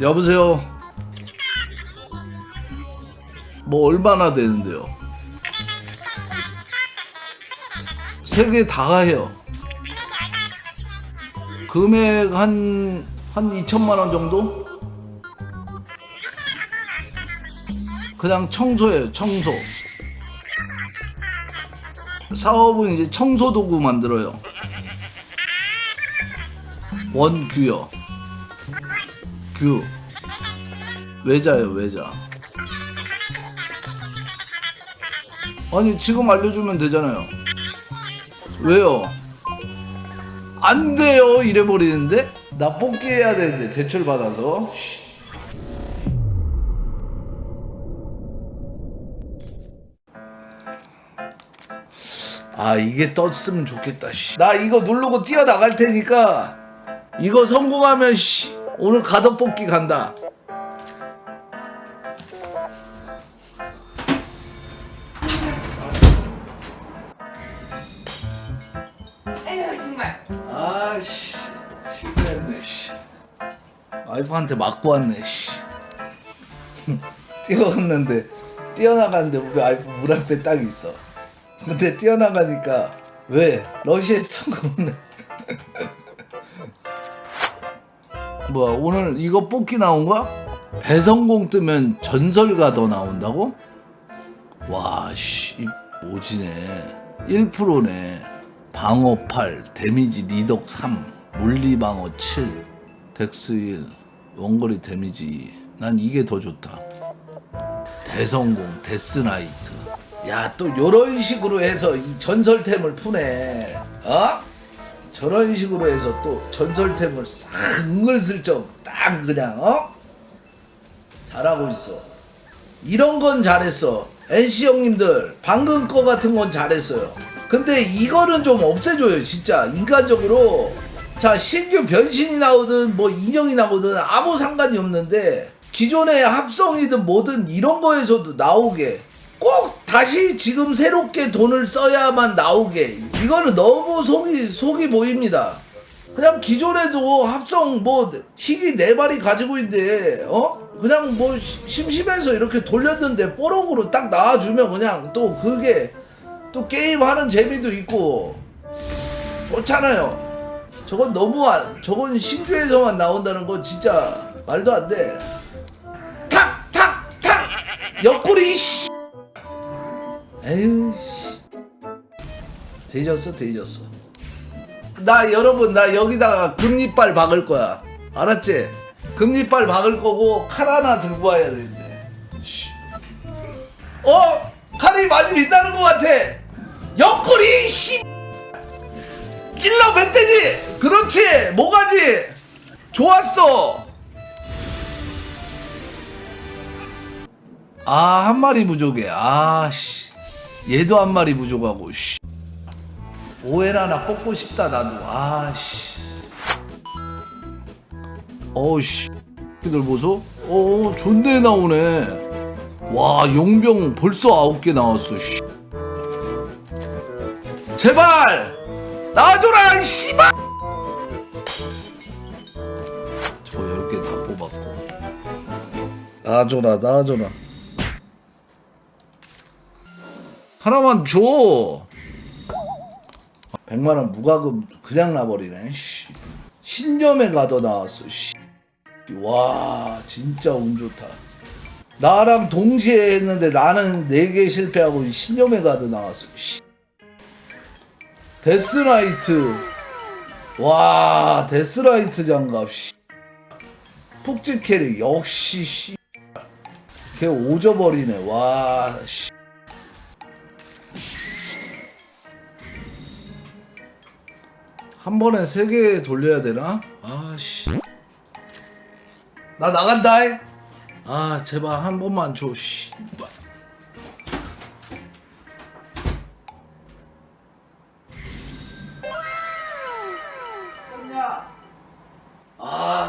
여보세요. 뭐 얼마나 되는데요? 세 개 다 해요. 금액 한, 한 2천만 원 정도? 그냥 청소예요, 청소. 사업은 이제 청소 도구 만들어요. 원규요. 규. 외자요, 외자. 아니, 지금 알려주면 되잖아요. 왜요? 안 돼요, 이래버리는데? 나 뽑기 해야 되는데, 제출받아서. 씨. 아 이게 떴으면 좋겠다 씨. 나 이거 누르고 뛰어나갈 테니까 이거 성공하면 씨, 오늘 가덕 뽑기 간다. 에휴 정말. 아씨 신기했네 씨. 와이프한테 맞고 왔네 씨. 뛰어갔는데 뛰어나갔는데 우리 와이프 물 앞에 딱 있어. 근데 뛰어나가니까 왜 러시아에서 성공네 뭐야 오늘 이거 뽑기 나온 거야? 배성공 뜨면 전설가 더 나온다고? 와씨 오지네 1%네 방어 8 데미지 리덕 3 물리 방어 7 덱스 1 원거리 데미지 2. 난 이게 더 좋다 대성공 데스나이트 야 또 요런 식으로 해서 이 전설템을 푸네 어? 저런 식으로 해서 또 전설템을 싹 은근슬쩍 딱 그냥 어? 잘하고 있어. 이런 건 잘했어. NC 형님들 방금 거 같은 건 잘했어요. 근데 이거는 좀 없애줘요 진짜. 인간적으로. 자 신규 변신이 나오든 뭐 인형이 나오든 아무 상관이 없는데 기존의 합성이든 뭐든 이런 거에서도 나오게 꼭 다시 지금 새롭게 돈을 써야만 나오게 이거는 너무 속이 속이 보입니다 그냥 기존에도 합성 뭐 희귀 네 마리 가지고 있는데 어 그냥 뭐 시- 심심해서 이렇게 돌렸는데 뽀록으로 딱 나와주면 그냥 또 그게 또 게임 하는 재미도 있고 좋잖아요. 저건 너무 안, 저건 신규에서만 나온다는 건 진짜 말도 안 돼. 탁! 탁! 탁! 옆구리 씨. 에휴 씨. 되졌어 되졌어. 나 여러분 나 여기다가 금리빨 박을 거야. 알았지? 금리빨 박을 거고 칼 하나 들고 와야 되는데. 씨. 어? 칼이 많이 빛나는 것 같아. 옆구리 씨. 찔러 멧돼지. 그렇지. 뭐가지? 좋았어. 아 한 마리 부족해. 아씨. 얘도 한 마리 부족하고 씨. 오엘 하나 뽑고 싶다 나도. 아씨. 어우씨 들 보소. 어 존내 나오네. 와 용병 벌써 아홉 개 나왔어 씨. 제발! 나와줘라 이 씨발! 저 열 개 다 뽑았고. 나와줘라 나와줘라 하나만 줘 100만 원 무과금 그냥 나버리네 씨. 신념의 가더 나왔어 씨. 와 진짜 운 좋다 나랑 동시에 했는데 나는 4개 실패하고 신념의 가드 나왔어 씨. 데스라이트 와 데스라이트 장갑 씨. 푹집 캐리 역시 씨. 걔 오져버리네 와 씨. 한 번에 세 개 돌려야 되나? 아씨. 나 나간다. 이. 아 제발 한 번만 줘. 씨. 아.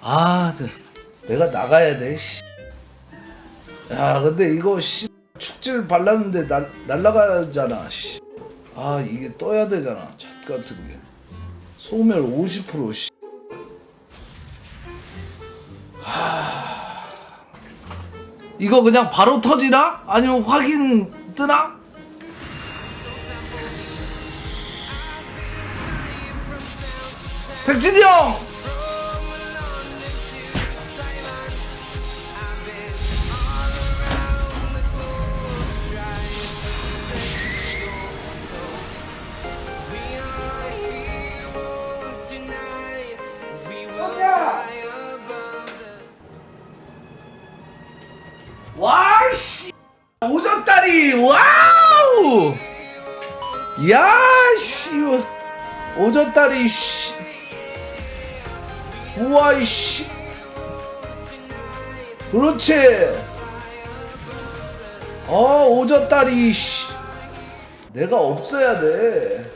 아 네. 내가 나가야 돼. 씨. 야 근데 이거 씨 축질 발랐는데 날 날라가잖아. 씨. 아 이게 떠야 되잖아 잣 같은 게 소멸 50% 씨. 하... 이거 그냥 바로 터지나? 아니면 확인 뜨나? 백진이 형! 야 씨 오졌다리 씨. 우와 씨. 그렇지. 어 오졌다리 씨. 내가 없어야 돼.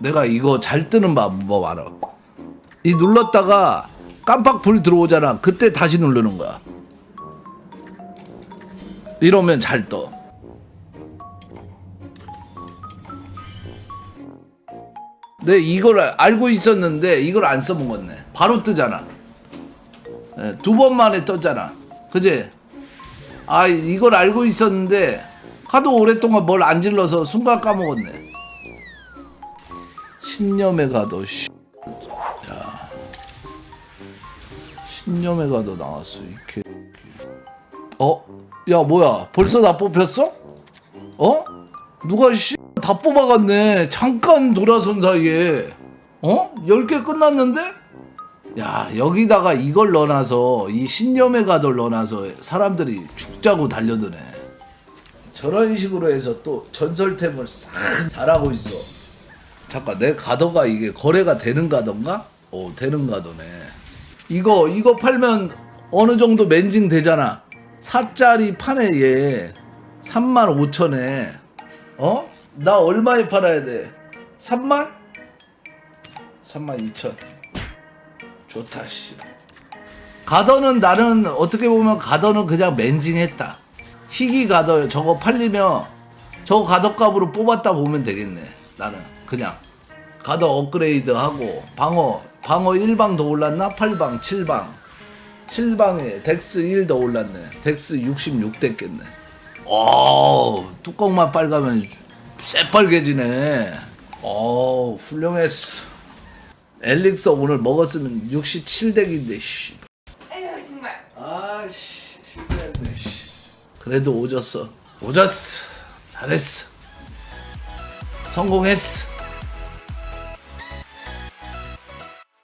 내가 이거 잘 뜨는 방법 알아. 이 눌렀다가 깜빡 불 들어오잖아. 그때 다시 누르는 거야. 이러면 잘 떠. 네 이걸 알고 있었는데 이걸 안 써먹었네. 바로 뜨잖아. 네, 두번 만에 떴잖아. 그지? 아 이걸 알고 있었는데 하도 오랫동안 뭘 안 질러서 순간 까먹었네. 신념의 가도 씨. 야. 신념의 가도 나왔어 이렇게. 어? 야 뭐야 벌써 다 뽑혔어? 어? 누가 씨 다 뽑아갔네 잠깐 돌아선 사이에 어? 10개 끝났는데? 야 여기다가 이걸 넣어놔서 이 신념의 가도를 넣어놔서 사람들이 죽자고 달려드네 저런 식으로 해서 또 전설템을 싹 잘하고 있어 잠깐 내 가도가 이게 거래가 되는 가던가? 어 되는 가도네 이거 이거 팔면 어느 정도 맨징 되잖아 4짜리 판에 얘 3만 5천에 어? 나 얼마에 팔아야 돼? 3만? 3만 2천 좋다 씨 가더는 나는 어떻게 보면 가더는 그냥 맨징했다 희귀 가더 저거 팔리면 저거 가더 값으로 뽑았다 보면 되겠네 나는 그냥 가더 업그레이드 하고 방어 방어 1방 더 올랐나? 8방 7방 7방에 덱스 1 더 올랐네. 덱스 66 됐겠네. 오, 뚜껑만 빨가면 새빨개지네. 오, 훌륭했어. 엘릭서 오늘 먹었으면 67덱인데, 씨. 에휴 정말. 아씨, 실패했네, 씨. 그래도 오졌어. 오졌어. 잘했어. 성공했어.